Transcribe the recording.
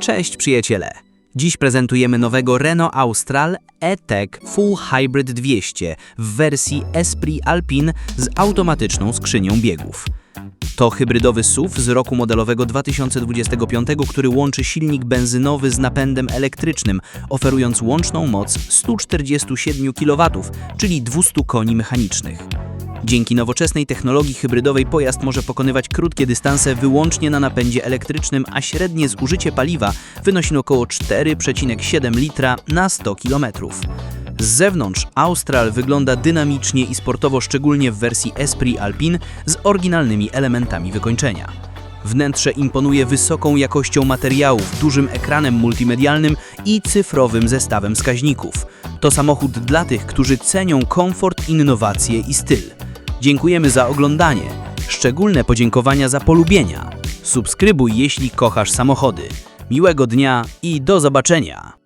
Cześć przyjaciele! Dziś prezentujemy nowego Renault Austral E-Tech Full Hybrid 200 w wersji Esprit Alpine z automatyczną skrzynią biegów. To hybrydowy SUV z roku modelowego 2025, który łączy silnik benzynowy z napędem elektrycznym, oferując łączną moc 147 kW, czyli 200 koni mechanicznych. Dzięki nowoczesnej technologii hybrydowej pojazd może pokonywać krótkie dystanse wyłącznie na napędzie elektrycznym, a średnie zużycie paliwa wynosi około 4,7 litra na 100 km. Z zewnątrz Austral wygląda dynamicznie i sportowo, szczególnie w wersji Esprit Alpine z oryginalnymi elementami wykończenia. Wnętrze imponuje wysoką jakością materiałów, dużym ekranem multimedialnym i cyfrowym zestawem wskaźników. To samochód dla tych, którzy cenią komfort, innowacje i styl. Dziękujemy za oglądanie. Szczególne podziękowania za polubienia. Subskrybuj, jeśli kochasz samochody. Miłego dnia i do zobaczenia!